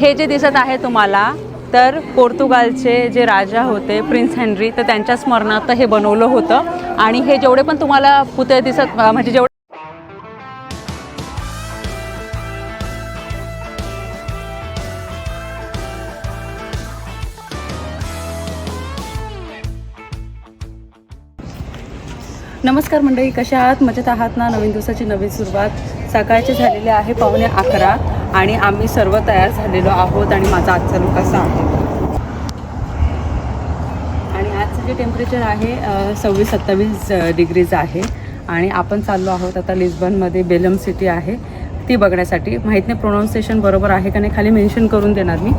हे जे दिसत आहे तुम्हाला तर पोर्तुगालचे जे राजा होते प्रिन्स हेनरी तर त्यांच्या स्मरणार्थ हे बनवलं होतं. आणि हे जेवढे पण तुम्हाला पुतळे दिसत म्हणजे जेवढे नमस्कार मंडळी कशा आहात? मजेत आहात ना? नवीन दिवसाची नवीन सुरुवात. सकाळचे झालेले आहे पावणे अकरा. आणि आम्ही सर्व तयार झालेलो आहोत आणि माझा आजचा लुक असा आहे. आणि आजचं जे टेम्परेचर आहे सव्वीस सत्तावीस डिग्रीज आहे. आणि आपण चाललो आहोत आता लिस्बनमध्ये बेलम सिटी आहे. ती बघण्यासाठी. माहीत नाही प्रोनाऊन्सिएशन बरोबर आहे का नाही खाली मेन्शन करून देणार मी.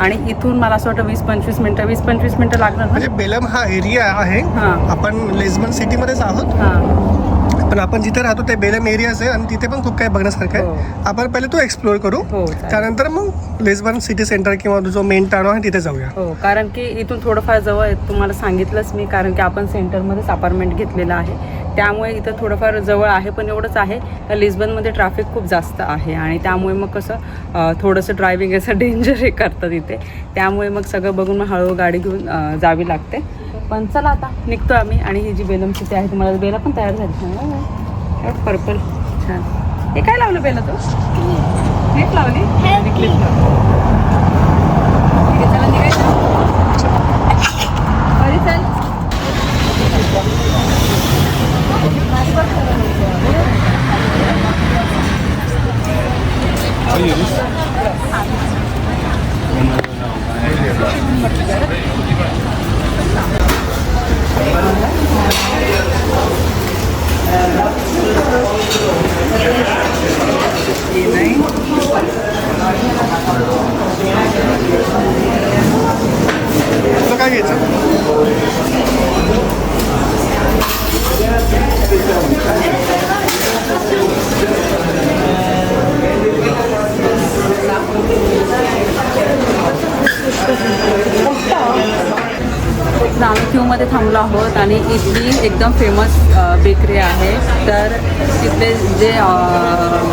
आणि इथून मला असं वाटतं वीस पंचवीस मिनटं वीस पंचवीस मिनटं लागणार म्हणजे बेलम हा एरिया आहे. हां. आपण लेझबन सिटीमध्येच आहोत. हां. पण आपण जिथे राहतो ते बेलम एरियाच आहे आणि तिथे पण खूप काही बघण्यासारखं हो. आहे आपण पहिले तो एक्सप्लोर करू. हो. त्यानंतर मग लेझबन सिटी सेंटर किंवा जो मेन टाउन आहे तिथे जाऊया. हो कारण की इथून थोडंफार जवळ आहे तुम्हाला सांगितलंच मी कारण की आपण सेंटरमध्येच अपार्टमेंट घेतलेलं आहे. त्यामुळे इथं थोडंफार जवळ आहे पण एवढंच आहे. का लिस्बनमध्ये ट्रॅफिक खूप जास्त आहे आणि त्यामुळे मग कसं थोडंसं ड्रायव्हिंग असं डेंजर हे करतात इथे त्यामुळे मग सगळं बघून मग हळूहळू गाडी घेऊन जावी लागते. पण चला आता निघतो आम्ही आणि ही जी बेलम सिटी आहे तुम्हाला बेला पण तयार झाली. पर्पल छान. हे काय लावलं बेला तो? नेट लावली? क्लिप लावली ठीक आहे चला निघायचं बरी चल हे नाही तुला काय घ्यायचं तर आम्ही क्यूमध्ये थांबलो आहोत आणि इथली एकदम फेमस बेकरी आहे. तर तिथले जे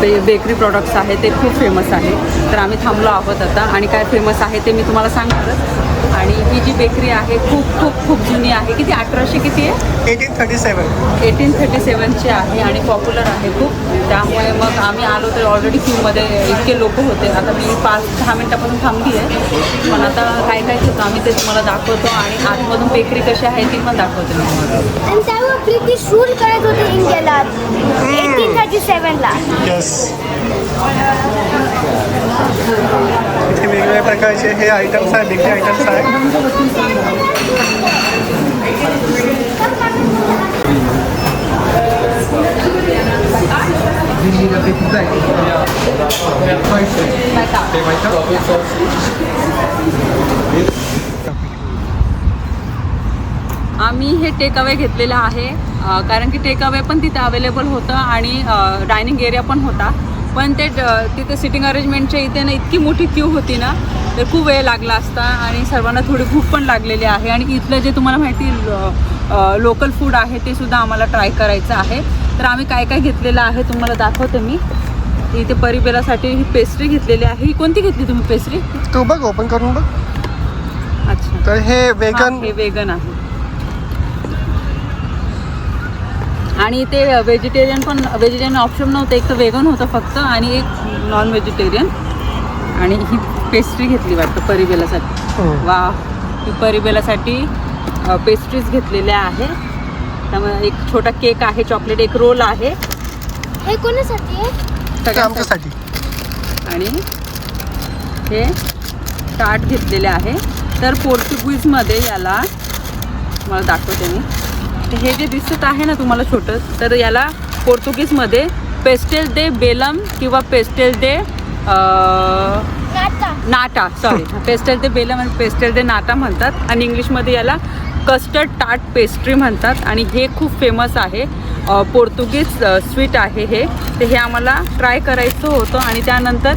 बे बेकरी प्रॉडक्ट्स आहे ते खूप फेमस आहे तर आम्ही थांबलो आहोत आता. आणि काय फेमस आहे ते मी तुम्हाला सांगणारच. आणि ही जी बेकरी आहे खूप खूप खूप जुनी आहे. किती अठराशे किती आहे? Eighteen thirty seven. Eighteen thirty सेवनची आहे आणि पॉप्युलर आहे खूप. त्यामुळे मग आम्ही आलो तर ऑलरेडी क्यूमध्ये इतके लोक होते. आता मी पाच दहा मिनटापासून थांबली आहे. पण आता काय काय होतं आम्ही ते तुम्हाला दाखवतो आणि आतमधून बेकरी कशी आहे ती पण दाखवते आणि त्यावर करत होते इंडियाला. एटीन थर्टी सेवनला. करायचे हे आयटम्स आहे बेकरी आयटम्स आहे. आम्ही हे टेक अवे घेतलेलं आहे. कारण की टेक अवे पण तिथे अवेलेबल होतं आणि डायनिंग एरिया पण होता. पण ते तिथे सिटिंग अरेंजमेंटच्या इथे ना इतकी मोठी क्यू होती ना तर खूप वेळ लागला असता आणि सर्वांना थोडी भूक पण लागलेली आहे. आणि इथलं जे तुम्हाला माहिती लोकल फूड आहे ते सुद्धा आम्हाला ट्राय करायचं आहे. तर आम्ही काय काय घेतलेलं आहे तुम्हाला दाखवते मी. इथे परिबेलासाठी ही पेस्ट्री घेतलेली आहे. ही कोणती घेतली तुम्ही पेस्ट्री तू बघ ओपन करून बघ. अच्छा. तर हे वेगन हे वेगन आहे. आणि ते व्हेजिटेरियन पण व्हेजिटेरियन ऑप्शन नव्हतं. एक तर वेगन होतं फक्त आणि एक नॉन व्हेजिटेरियन आणि ही पेस्ट्री घेतली वाटतं परिबेलासाठी. हो. वा ही परिबेलासाठी पेस्ट्रीज घेतलेल्या आहे त्यामुळे एक छोटा केक आहे चॉकलेट एक रोल आहे. हे कोणासाठी आहे? सगळ्यांसाठी. आणि हे ताट घेतलेले आहे. तर पोर्तुगीजमध्ये याला मला दाखवते मी. हे जे दिसत आहे ना तुम्हाला छोटं तर याला पोर्तुगीजमध्ये पेस्टेल दे बेलम किंवा पेस्टेल दे नाटा नाटा सॉरी पेस्टल दे बेलम आणि पेस्टल दे नाटा म्हणतात. आणि इंग्लिशमध्ये याला कस्टर्ड टाट पेस्ट्री म्हणतात. आणि हे खूप फेमस आहे. पोर्तुगीज स्वीट आहे हे. तर हे आम्हाला ट्राय करायचं होतं आणि त्यानंतर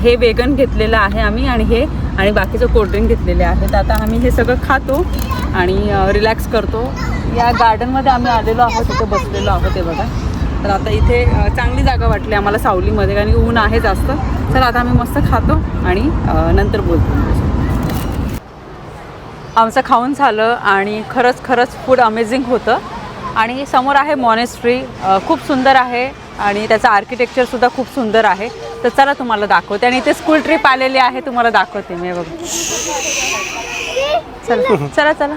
हे वेगन घेतलेलं आहे आम्ही आणि हे आणि बाकीचं कोल्ड्रिंक घेतलेले आहे. तर आता आम्ही हे सगळं खातो आणि रिलॅक्स करतो. या गार्डनमध्ये आम्ही आलेलो आहोत तिथे बसलेलो आहोत ते बघा. तर आता इथे चांगली जागा वाटली आम्हाला सावलीमध्ये कारण की ऊन आहे जास्त. तर आता आम्ही मस्त खातो आणि नंतर बोलतो आमचं खाऊन झालं आणि खरंच खरंच फूड अमेझिंग होतं. आणि समोर आहे मॉनेस्ट्री खूप सुंदर आहे आणि त्याचं आर्किटेक्चरसुद्धा खूप सुंदर आहे. तर चला तुम्हाला दाखवते. आणि इथे स्कूल ट्रिप आलेली आहे तुम्हाला दाखवते मी बघ. चला चला चला.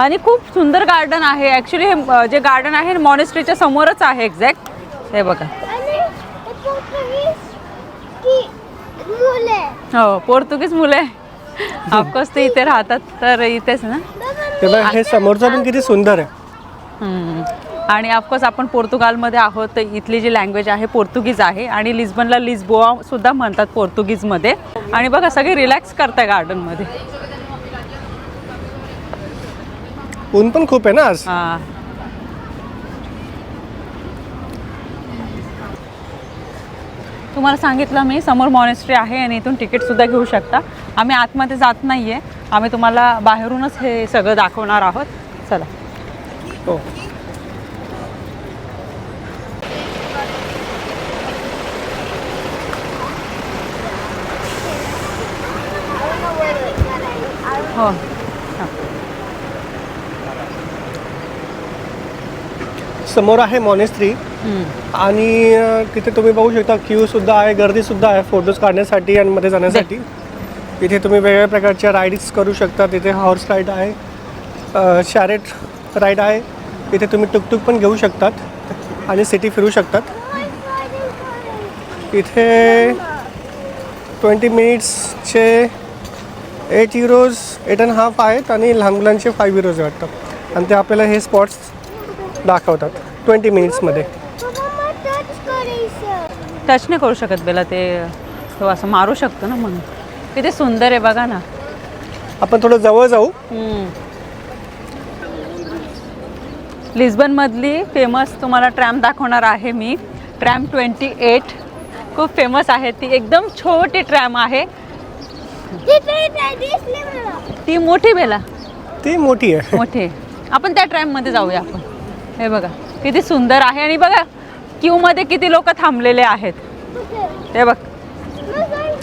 आणि खूप सुंदर गार्डन आहे. ॲक्च्युली हे जे गार्डन आहे मॉनेस्ट्रीच्या समोरच आहे एक्झॅक्ट हे बघा. आणि ते पोर्तुगीज की मुले. हो पोर्तुगीज मुले. ऑफकोर्स ते इथे राहतात तर इथेच ना. ते बघ हे समोरचं पण किती सुंदर आहे. हम्म. आणि ऑफकोर्स आपण पोर्तुगालमध्ये आहोत तर इथली जी लँग्वेज आहे पोर्तुगीज आहे. आणि लिस्बनला लिस्बोआ सुद्धा म्हणतात पोर्तुगीजमध्ये. आणि बघा सगळे रिलॅक्स करताय गार्डनमध्ये ऊन पण खूप आहे ना आज. हां. तुम्हाला सांगितलं मी समोर मॉनेस्ट्री आहे आणि इथून तिकीटसुद्धा घेऊ शकता. आम्ही आतमध्ये जात नाही आहे आम्ही तुम्हाला बाहेरूनच हे सगळं दाखवणार आहोत. चला. हो. हो. समोर आहे मॉनेस्ट्री. आणि तिथे तुम्ही बघू शकता क्यू सुद्धा आहे गर्दी सुद्धा आहे फोटोज काढण्यासाठी आणि मध्ये जाण्यासाठी. इथे तुम्ही वेगवेगळ्या प्रकारच्या राईड्स करू शकता तिथे हॉर्स राईड आहे शॅरेट राईड आहे. इथे तुम्ही टुकटुक पण घेऊ शकतात आणि सिटी फिरू शकतात. इथे twenty मिनिट्सचे eight euros eight and half आहेत आणि लहान मुलांचे फाईव्ह युरोज वाटतं आणि ते आपल्याला हे स्पॉट्स दाखवतात. ट्वेंटी मिनिट्समध्ये टच नाही करू शकत बेला ते तो असं मारू शकतो ना म्हणून. किती सुंदर आहे बघा ना. आपण थोडं जवळ जाऊ. लिस्बनमधली फेमस तुम्हाला ट्रॅम दाखवणार आहे मी. ट्रॅम ट्वेंटी एट खूप फेमस आहे. ती एकदम छोटी ट्रॅम आहे. ते मोठी बेला. ती मोठी आहे. मोठी. आपण त्या ट्रॅममध्ये जाऊया आपण. हे बघा किती सुंदर आहे. आणि बघा क्यूमध्ये किती लोक थांबलेले आहेत. हे बघ.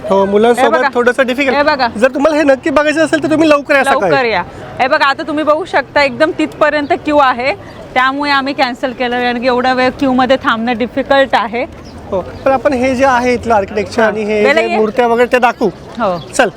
हो हे बघा. मुलांसोबत थोडंसं हे बघा. डिफिकल्ट जर तुम्हाला हे नक्की बघायचं असेल तर तुम्ही लवकर या लवकर सकाळी या. हे बघा आता तुम्ही बघू शकता एकदम तिथपर्यंत क्यू आहे. त्यामुळे आम्ही कॅन्सल केलं कारण की एवढा वेळ क्यूमध्ये थांबणं डिफिकल्ट आहे. हो पण आपण हे जे आहे इथलं आर्किटेक्चर. आणि हे बेला जे ये. मूर्त्या वगैरे ते दाखवू. हो. चल.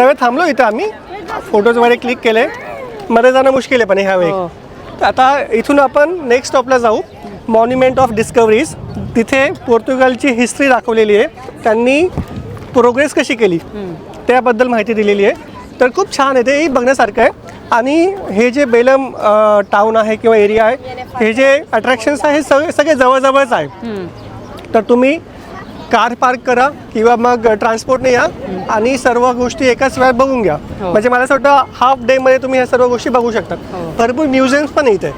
थोडा वेळ थांबलो इथं आम्ही. फोटोज वगैरे क्लिक केले. मध्ये जाणं मुश्किल आहे पण ह्या वेळी हो. आता इथून आपण नेक्स्ट स्टॉपला जाऊ. मॉन्युमेंट ऑफ डिस्कवरीज तिथे पोर्तुगालची हिस्ट्री दाखवलेली आहे. त्यांनी प्रोग्रेस कशी केली? त्याबद्दल माहिती दिलेली आहे. तर खूप छान आहे ते. बघण्यासारखं आहे. आणि हे जे बेलम टाऊन आहे किंवा एरिया आहे हे जे अट्रॅक्शन्स आहे हे सगळे सगळे जवळजवळच आहे. तर तुम्ही कार पार्क करा किंवा मग ट्रान्सपोर्टने या आणि सर्व गोष्टी एकाच वेळात बघून घ्या. हो. म्हणजे मला असं वाटतं हाफ डेमध्ये तुम्ही ह्या सर्व गोष्टी बघू शकतात हो. भरपूर म्युझियम्स पण इथे.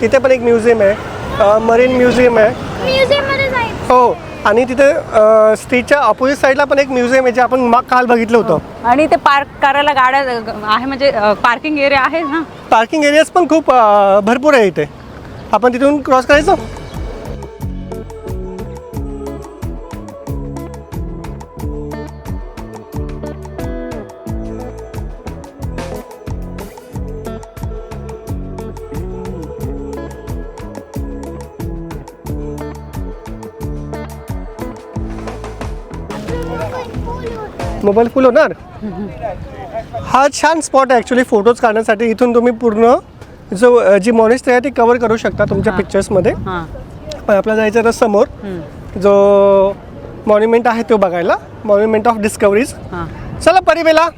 तिथे पण एक म्युझियम आहे. मरीन म्युझियम आहे. म्युझियममध्ये जायचं हो. आणि तिथे स्ट्रीटच्या ऑपोजिट साईडला पण एक म्युझियम आहे जे आपण काल बघितलं होतं. आणि ते पार्क करायला गाड्या आहे म्हणजे पार्किंग एरिया आहे ना? पार्किंग एरियाज पण खूप भरपूर आहे इथे. आपण तिथून क्रॉस करायचं? मोबाईल फुल होणार? हा छान स्पॉट आहे ॲक्च्युली फोटोज काढण्यासाठी. इथून तुम्ही पूर्ण जो जी मॉनेस्ट्री आहे ती कवर करू शकता तुमच्या. पिक्चर्समध्ये पण आपल्याला जायचं तर समोर. जो मॉन्युमेंट आहे तो बघायला. मॉन्युमेंट ऑफ डिस्कवरीज चला परिबेला.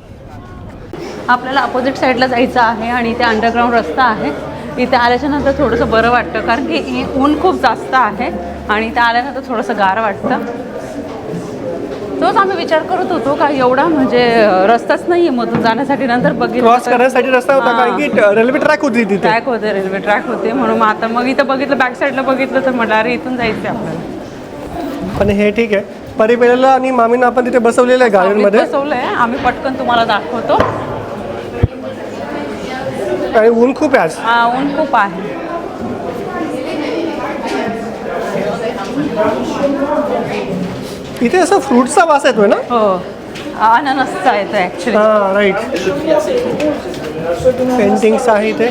आपल्याला अपोजिट साईडला जायचं आहे आणि इथे अंडरग्राऊंड रस्ता आहे. इथे आल्याच्यानंतर थोडंसं बरं वाटतं कारण की ऊन खूप जास्त आहे आणि इथे आल्यानंतर थोडंसं गार वाटतं. तोच आम्ही विचार करत होतो का एवढा म्हणजे रस्ताच नाही आहे मधून जाण्यासाठी नंतर बघितलं क्रॉस तर- करण्यासाठी रस्ता होता हां. कारण की रेल्वे ट्रॅक होती तिथे. ट्रॅक होते रेल्वे ट्रॅक होते. म्हणून मग आता मग इथं बघितलं बॅक साईडला बघितलं तर म्हटलं अरे इथून जायचं आपल्याला. पण हे ठीक आहे. परिपेला आणि मामींना आपण तिथे बसवलेलं आहे गार्डनमध्ये. बसवलंय. आम्ही पटकन तुम्हाला दाखवतो. आणि ऊन खूप आहे आज. हा ऊन खूप आहे. इथे असं फ्रूटचा वास येतोय ना? हो. अननसचा येतो ॲक्च्युली हां राईट पेंटिंग्स आहे इथे.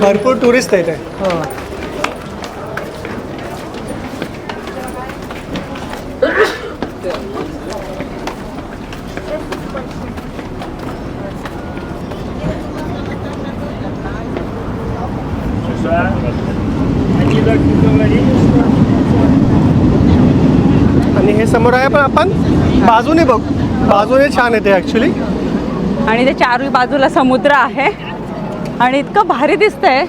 भरपूर टुरिस्ट आहे इथे. हो आणि हे समोर आहे पण आपण बाजूने बघ. बाजूने छान येते ॲक्च्युली आणि ते चारही बाजूला समुद्र आहे. आणि इतकं भारी दिसतंय.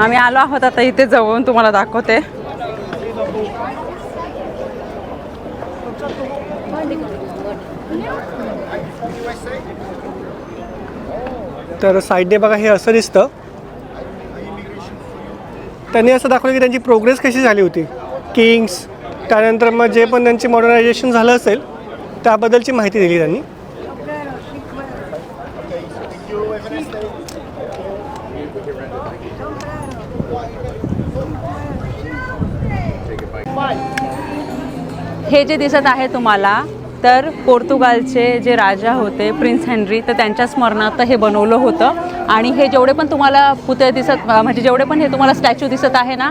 आम्ही आलो आहोत आता इथे जवळून तुम्हाला दाखवते. तर साईडने बघा हे असं दिसतं. त्यांनी असं दाखवलं की त्यांची प्रोग्रेस कशी झाली होती. किंग्स त्यानंतर मग जे पण त्यांचे मॉडर्नायझेशन झालं असेल त्याबद्दलची माहिती दिली त्यांनी. हे जे दिसत आहे तुम्हाला तर पोर्तुगालचे जे राजा होते प्रिन्स हेनरी तर त्यांच्या स्मरणार्थ हे बनवलं होतं. आणि हे जेवढे पण तुम्हाला पुतळे दिसत म्हणजे जेवढे पण हे तुम्हाला स्टॅच्यू दिसत आहे ना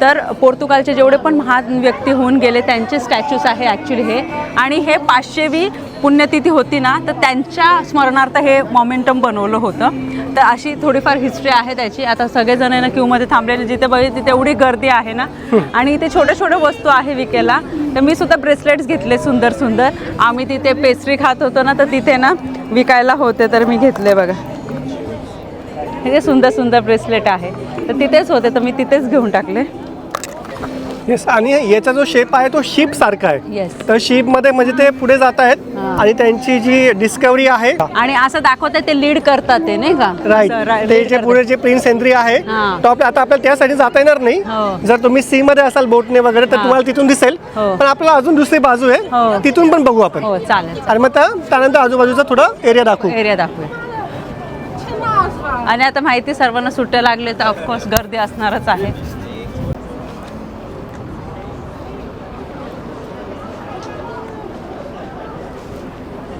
तर पोर्तुगालचे जेवढे पण महान व्यक्ती होऊन गेले त्यांचे स्टॅच्यूज आहे ॲक्च्युली हे. आणि हे पाचशेवी पुण्यतिथी होती ना तर त्यांच्या स्मरणार्थ हे मॉमेंटम बनवलं होतं. तर अशी थोडीफार हिस्ट्री आहे त्याची. आता सगळेजण आहे ना क्यूमध्ये थांबलेले जिथे बघितले तिथे एवढी गर्दी आहे ना. आणि इथे छोट्या छोट्या वस्तू आहे विकायला तर मी सुद्धा ब्रेसलेट्स घेतले सुंदर सुंदर. आम्ही तिथे पेस्ट्री खात होतो ना तर तिथे ना विकायला होते तर मी घेतले बघा. हे सुंदर सुंदर ब्रेसलेट आहे तर तिथेच होते तर मी तिथेच घेऊन टाकले. येस आणि याचा जो शेप आहे तो शिप सारखा आहे येस तर शिपमध्ये म्हणजे ते पुढे जात आहेत. आणि त्यांची जी डिस्कवरी आहे आणि असं दाखवतात ते लीड करतात ते नाही का राईट असं रा- ते lead जे करतात. पुढे जे प्रिन्स हेनरी आहे हां. तो आपल्या आता आपल्याला त्यासाठी जाता येणार नाही हो. जर तुम्ही सी मध्ये असाल बोटने वगैरे तर हां. तुम्हाला तिथून दिसेल हो. पण आपल्याला अजून दुसरी बाजू आहे हो. तिथून पण बघू आपण हो चालेल आणि मग त्या- त्यानंतर आजूबाजूचा थोडा एरिया दाखवू एरिया दाखवूया आणि आता माहिती सर्वांना सुट्ट्या लागले तर ऑफकोर्स गर्दी असणारच आहे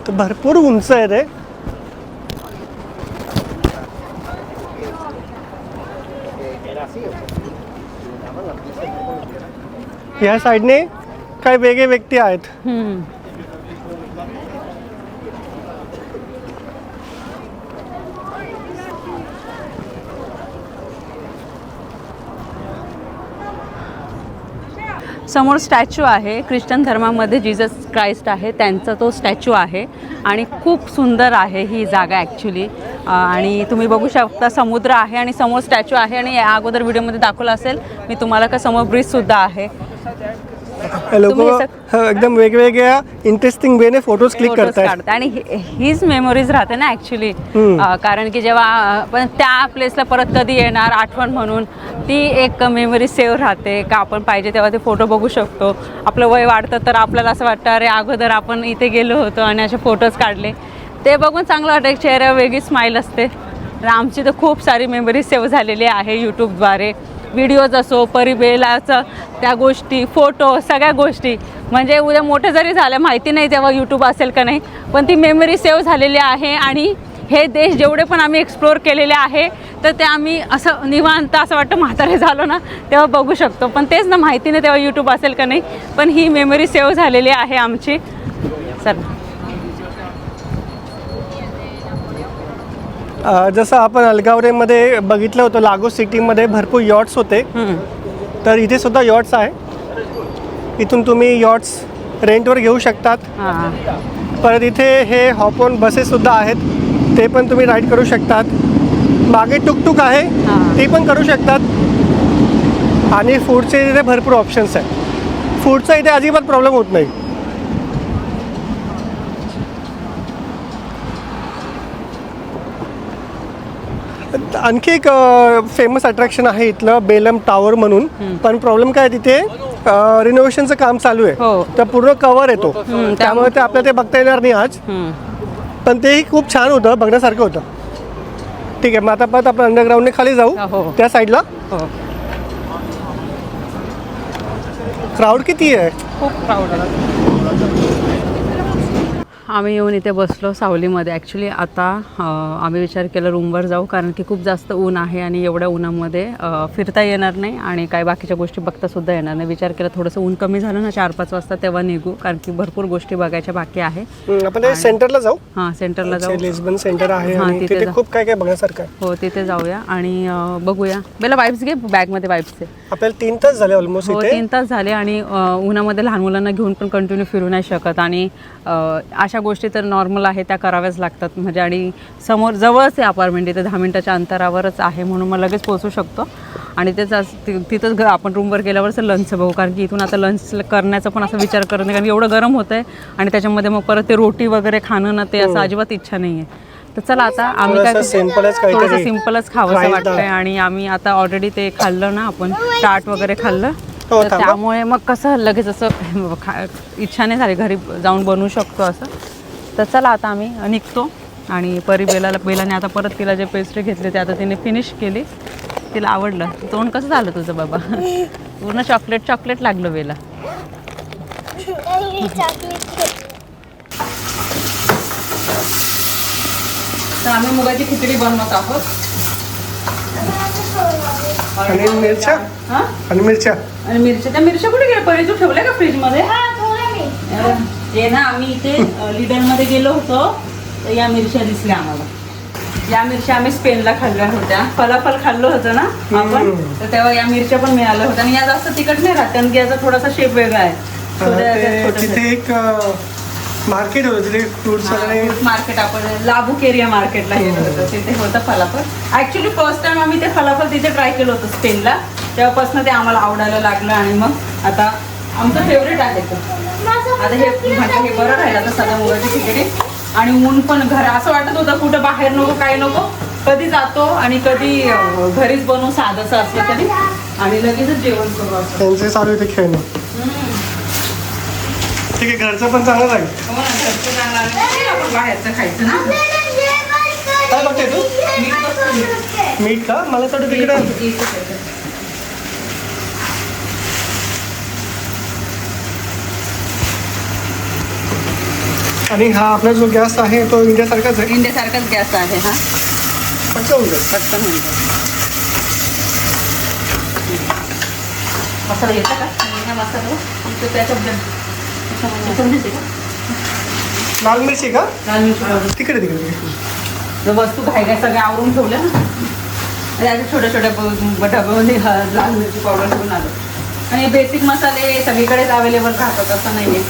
तर भरपूर उंच आहे रे। साइड साईडने काही वेगळे व्यक्ती आहेत समोर स्टॅच्यू आहे. ख्रिश्चन धर्मामध्ये जीजस क्राइस्ट आहे. त्यांचा तो स्टॅच्यू आहे. आणि खूप सुंदर आहे ही जागा ॲक्च्युली आणि तुम्ही बघू शकता समुद्र आहे आणि समोर स्टॅच्यू आहे. आणि या अगोदर व्हिडिओमध्ये दाखवलं असेल मी तुम्हाला का समोर ब्रिजसुद्धा आहे. लोक तुम्ही एकदम वेगवेगळ्या इंटरेस्टिंग वेने फोटोज क्लिक काढते आणि ही- हीच मेमोरीज राहते ना ॲक्च्युली हम्म. कारण की जेव्हा आपण त्या प्लेसला परत कधी येणार आठवण म्हणून ती एक मेमरी सेव्ह राहते. का आपण पाहिजे तेव्हा ते फोटो बघू शकतो. आपलं वय वाढतं तर आपल्याला असं वाटतं अरे अगोदर आपण इथे गेलो होतो आणि असे फोटोज काढले. ते बघून चांगलं वाटतं. एक चेहऱ्यावर वेगळी स्माईल असते. आणि आमची तर खूप सारी मेमरी सेव्ह झालेली आहे यूट्यूबद्वारे व्हिडिओज असो परिबेलाचं त्या गोष्टी फोटो सगळ्या गोष्टी. म्हणजे उद्या मोठं जरी झालं माहिती नाही तेव्हा यूट्यूब असेल का नाही पण ती मेमरी सेव्ह झालेली आहे आणि हे देश जेवढे पण आम्ही एक्सप्लोअर केलेले आहे तर ते आम्ही असं निवांत असं वाटतं म्हातारे झालो ना तेव्हा बघू शकतो. पण तेच ना माहिती नाही तेव्हा यूट्यूब असेल का नाही पण ही मेमरी सेव्ह झालेली आहे आमची. सर जसं आपण अलगावरेमध्ये बघितलं होतं लागो सिटीमध्ये भरपूर यॉट्स होते. तर इथे सुद्धा यॉट्स आहे. इथून तुम्ही यॉट्स रेंटवर घेऊ शकतात. परत इथे हे हॉपॉन बसेससुद्धा आहेत. ते पण तुम्ही राईड करू शकतात. मागे टुकटुक आहे. ते पण करू शकतात. आणि फूडचे इथे भरपूर ऑप्शन्स आहेत. फूडचा इथे अजिबात प्रॉब्लेम होत नाही. आणखी एक फेमस अट्रॅक्शन आहे इथलं बेलम टॉवर म्हणून. पण प्रॉब्लेम काय तिथे? रिनोव्हेशनचं काम चालू आहे. हो. तर पूर्ण कवर येतो. त्यामुळे- ते आपल्याला ते बघता येणार नाही आज. पण तेही खूप छान होतं बघण्यासारखं होतं. ठीक आहे मग आता परत आपण अंडरग्राऊंडने खाली जाऊ. हो. त्या साईडला हो. क्राऊड किती आहे? खूप प्राऊड आम्ही येऊन इथे बसलो सावलीमध्ये. ॲक्च्युली आता आम्ही विचार केला रूमवर जाऊ कारण की खूप जास्त ऊन आहे आणि एवढ्या उन्हामध्ये फिरता येणार नाही आणि काय बाकीच्या गोष्टी बघतासुद्धा येणार नाही. विचार केला थोडंसं ऊन कमी झालं ना चार पाच वाजता तेव्हा निघू कारण की भरपूर गोष्टी बघायच्या बाकी आहे. आपण सेंटरला जाऊ? हां सेंटरला जाऊ. लिस्बन सेंटर आहे हां, तिथे. खूप काय काय बघण्यासारखं हो तिथे जाऊया आणि बघूया. बेला वाईप्स घे बॅगमध्ये वाईप्सचे आपल्याला तीन तास झाले ऑलमोस्ट हो तीन तास झाले आणि उन्हामध्ये लहान मुलांना घेऊन पण कंटिन्यू फिरू नाही शकत आणि अशा गोष्टी तर नॉर्मल आहे त्या कराव्याच लागतात. म्हणजे आणि समोर जवळच आहे अपार्टमेंट इथे दहा मिनिटाच्या अंतरावरच आहे म्हणून मग लगेच पोहोचू शकतो. आणि तेच तिथंच आपण रूमवर गेल्यावरच लंच बघू. कारण की इथून आता लंच करण्याचा पण असा विचार करत नाही. कारण एवढं गरम होतं आहे आणि त्याच्यामध्ये मग परत ते रोटी वगैरे खाणं ना ते असं अजिबात इच्छा नाही आहे तर चला आता आम्ही काय थोडंसं सिम्पलच खावंसं वाटतंय. आणि आम्ही आता ऑलरेडी ते खाल्लं ना आपण. टाट वगैरे खाल्लं. हो, तर थांबा. त्यामुळे मग कसं लगेच असं खा इच्छा नाही झाली घरी जाऊन बनवू शकतो असं. तर चला आता आम्ही निघतो. आणि परी बेलाला बेलाने आता परत तिला जे पेस्ट्री घेतले ते आता तिने फिनिश केली. तिला आवडलं. तोंड कसं झालं तुझं बाबा? पूर्ण चॉकलेट चॉकलेट लागलं बेला. तर आम्ही मुगाची खिचडी बनवत आहोत. आणि मिरच्या? हां? आणि मिरच्या? आणि मिरच्या. त्या मिरच्या कुठे गेल्या? परी तू ठेवल्या का फ्रीजमध्ये? हा थोडं मी. हे ना आम्ही इथे लिडरमध्ये गेलो होतो. तर या मिरच्या दिसल्या आम्हाला. या मिरच्या आम्ही स्पेनला खाल्ल्या होत्या. फलाफल खाल्लं होतं ना आपण. तर तेव्हा या मिरच्या पण मिळाल्या होत्या. आणि या जास्त तिखट नाही राहत. कारण की याचा थोडासा शेप वेगळा आहे. ते तिथे एक मार्केट होतं तिथे फ्रुट्स वगैरे? मार्केट आपण लाबुक एरिया मार्केटला गेलो होतो तिथे होतं फलाफल. ऍक्च्युली फर्स्ट टाइम आम्ही ते फलाफल तिथे ट्राय केलं होतं स्पेनला तेव्हापासून ते आम्हाला आवडायला लागलं आणि मग आता आमचं फेवरेट आहे ते. आता हे म्हटलं हे बरं राहिलं आता सध्या मुगाची खिचडी. आणि ऊन पण घर असं वाटत होतं कुठं बाहेर नको काही नको. कधी जातो आणि कधी घरीच बनवू साधंसं असलं तरी. आणि लगेचच जेवण करू असं त्यांचे चालू इथे खेळणं. ठीक आहे घरचं पण चांगलं लागेल. काय बघते तू? मीठ का? मला थोडं तिकडे. आणि हा आपला जो गॅस आहे तो इंडियासारखाच आहे? इंडियासारखाच गॅस आहे हा. पटकन होऊन जाईल. पटकन होऊन जाईल. मसाला येतं का? मसाला. इथं लाल मिरची का? लाल मिरची तिकडे तिकडे. तिकडे. वस्तू घाई घाई सगळ्या आवरून ठेवल्या ना. आणि अशा छोट्या छोट्या डब्यामध्ये लाल मिरची पावडर घेऊन आलो. आणि बेसिक मसाले सगळीकडेच अवेलेबल राहतात असं नाही आहे